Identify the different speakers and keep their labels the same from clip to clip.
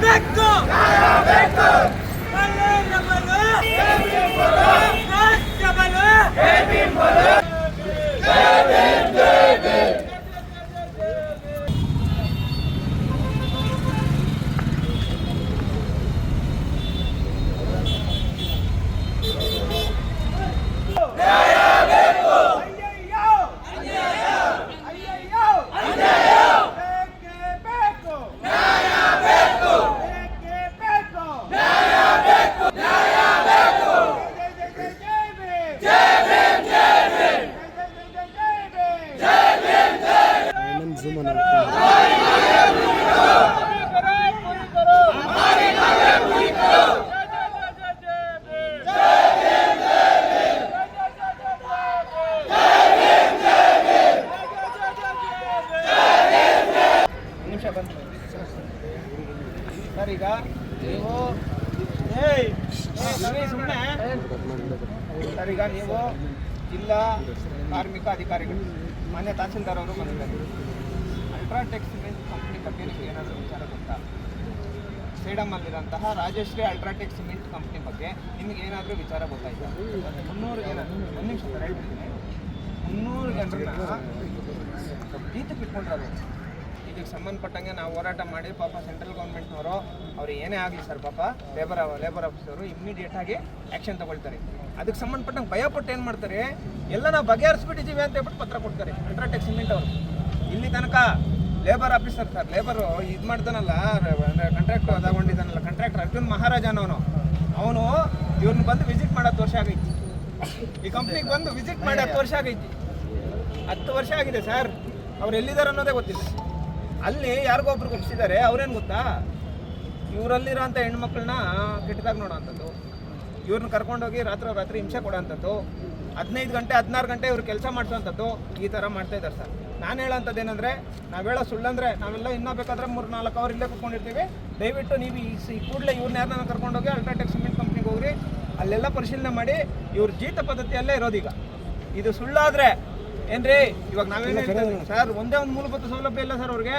Speaker 1: Back ಜೈ ಭೀಮ್! ನಿಮಿಷ ಬಂತು sir ನೀವು ಜಿಲ್ಲಾ ಕಾರ್ಮಿಕ ಅಧಿಕಾರಿಗಳು ಮಾನ್ಯ ತಹಸೀಲ್ದಾರ್ ಅವರು ಬಂದಿದ್ದಾರೆ ಅಲ್ಟ್ರಾಟೆಕ್ ಸಿಮೆಂಟ್ ಕಂಪ್ನಿ ಬಗ್ಗೆ ನಿಮ್ಗೆ ಏನಾದರೂ ವಿಚಾರ ಗೊತ್ತಾ? ಸೇಡಮಲ್ಲಿರೋಂತಹ ರಾಜಶ್ರೀ ಅಲ್ಟ್ರಾಟೆಕ್ ಸಿಮೆಂಟ್ ಕಂಪ್ನಿ ಬಗ್ಗೆ ನಿಮಗೆ ಏನಾದರೂ ವಿಚಾರ ಗೊತ್ತಾಯ್ತಾ? ಮುನ್ನೂರು ಜನ, ಒಂದು ನಿಮಿಷ ಸರ್ ಹೇಳ್ಬಿಡ್ತೀನಿ ಮುನ್ನೂರು ಜನರನ್ನ ಗೀತಕ್ಕೆ ಇಟ್ಕೊಂಡ್ರು ಇದಕ್ಕೆ ಸಂಬಂಧಪಟ್ಟಂಗೆ ನಾವು ಹೋರಾಟ ಮಾಡಿ ಪಾಪ ಸೆಂಟ್ರಲ್ ಗೌರ್ಮೆಂಟ್ನವರು ಅವ್ರು ಏನೇ ಆಗಲಿ ಸರ್ ಪಾಪ ಲೇಬರ್ ಲೇಬರ್ ಆಫೀಸರು ಇಮ್ಮಿಡಿಯೇಟಾಗಿ ಆ್ಯಕ್ಷನ್ ತೊಗೊಳ್ತಾರೆ. ಅದಕ್ಕೆ ಸಂಬಂಧಪಟ್ಟಂಗೆ ಭಯಪಟ್ಟು ಏನು ಮಾಡ್ತಾರೆ? ಎಲ್ಲ ನಾವು ಬಗೆಹರಿಸ್ಬಿಟ್ಟಿದ್ದೀವಿ ಅಂತ ಹೇಳ್ಬಿಟ್ಟು ಪತ್ರ ಕೊಡ್ತಾರೆ ಅಲ್ಟ್ರಾಟೆಕ್ ಸಿಮೆಂಟ್ ಅವರು. ಇಲ್ಲಿ ತನಕ ಲೇಬರ್ ಆಫೀಸರ್ ಸರ್ ಲೇಬರು ಇದು ಮಾಡ್ತಾನಲ್ಲ ಕಾಂಟ್ರಾಕ್ಟ್ ತಗೊಂಡಿದ್ದಾನಲ್ಲ ಕಾಂಟ್ರಾಕ್ಟರ್ ಅರ್ಜುನ್ ಮಹಾರಾಜನವನು. ಅವನು ಇವ್ರನ್ನ ಬಂದು ವಿಸಿಟ್ ಮಾಡೋ ವರ್ಷ ಆಗೈತಿ. ಈ ಕಂಪ್ನಿಗೆ ಬಂದು ವಿಸಿಟ್ ಮಾಡಿ ಹತ್ತು ವರ್ಷ ಆಗೈತಿ. ಹತ್ತು ವರ್ಷ ಆಗಿದೆ ಸರ್ ಅವ್ರು ಎಲ್ಲಿದ್ದಾರೆ ಅನ್ನೋದೇ ಗೊತ್ತಿಲ್ಲ. ಅಲ್ಲಿ ಯಾರಿಗೋ ಒಬ್ರಿಗೆ ಒಪ್ಸಿದ್ದಾರೆ ಅವ್ರೇನು ಗೊತ್ತಾ? ಇವರಲ್ಲಿರೋ ಅಂಥ ಹೆಣ್ಮಕ್ಳನ್ನ ಕೆಟ್ಟದಾಗ ನೋಡೋವಂಥದ್ದು ಇವ್ರನ್ನ ಕರ್ಕೊಂಡೋಗಿ ರಾತ್ರಿ ರಾತ್ರಿ ಹಿಂಸೆ ಕೊಡೋಂಥದ್ದು, ಹದಿನೈದು ಗಂಟೆ, ಹದಿನಾರು ಗಂಟೆ ಇವ್ರು ಕೆಲಸ ಮಾಡಿಸೋವಂಥದ್ದು ಈ ಥರ ಮಾಡ್ತಾ ಇದ್ದಾರೆ ಸರ್. ನಾನು ಹೇಳೋಂಥದ್ದು ಏನಂದರೆ, ನಾವು ಹೇಳೋ ಸುಳ್ಳಂದ್ರೆ ನಾವೆಲ್ಲ ಇನ್ನೂ ಬೇಕಾದ್ರೆ ಮೂರು ನಾಲ್ಕು ಅವರ್ ಇಲ್ಲೇ ಕೂತ್ಕೊಂಡಿರ್ತೀವಿ. ದಯವಿಟ್ಟು ನೀವು ಈ ಸಿ- ಕೂಡಲೇ ಇವ್ರನ್ನ ಯಾರನ್ನ ಕರ್ಕೊಂಡೋಗಿ ಅಲ್ಟ್ರಾಟೆಕ್ ಸಿಮೆಂಟ್ ಕಂಪ್ನಿಗೆ ಹೋಗ್ರಿ. ಅಲ್ಲೆಲ್ಲ ಪರಿಶೀಲನೆ ಮಾಡಿ, ಇವ್ರ ಜೀತ ಪದ್ಧತಿಯಲ್ಲೇ ಇರೋದೀಗ. ಇದು ಸುಳ್ಳಾದ್ರೆ ಏನ್ರಿ? ಇವಾಗ ನಾವೇನು ಸರ್, ಒಂದೇ ಒಂದು ಮೂಲಭೂತ ಸೌಲಭ್ಯ ಇಲ್ಲ ಸರ್ ಅವ್ರಿಗೆ.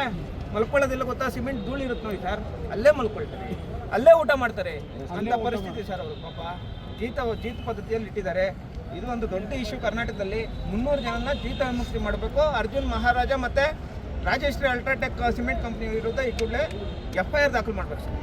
Speaker 1: ಮಲ್ಕೊಳ್ಳೋದಿಲ್ಲ ಗೊತ್ತಾ? ಸಿಮೆಂಟ್ ಧೂಳು ಇರುತ್ತೆ ನೋಡಿ ಸರ್ ಅಲ್ಲೇ ಮಲ್ಕೊಳ್ತಾರೆ. ಅಲ್ಲೇ ಊಟ ಮಾಡ್ತಾರೆ. ಅಂತ ಪರಿಸ್ಥಿತಿ ಸರ್ ಅವರು ಪಾಪ. ಜೀತ ಜೀತ ಪದ್ಧತಿಯಲ್ಲಿ ಇಟ್ಟಿದ್ದಾರೆ. ಇದು ಒಂದು ದೊಡ್ಡ ಇಶ್ಯೂ ಕರ್ನಾಟಕದಲ್ಲಿ. ಮುನ್ನೂರು ಜನನ ಜೀತ ವಿಮುಕ್ತಿ ಮಾಡಬೇಕು. ಅರ್ಜುನ್ ಮಹಾರಾಜ ಮತ್ತೆ ರಾಜೇಶ್ವರಿ ಅಲ್ಟ್ರಾಟೆಕ್ ಸಿಮೆಂಟ್ ಕಂಪ್ನಿ ವಿರುದ್ಧ ಈ ಕೂಡಲೇ ಎಫ್ ಐ ಆರ್ ದಾಖಲು ಮಾಡಬೇಕು ಸರ್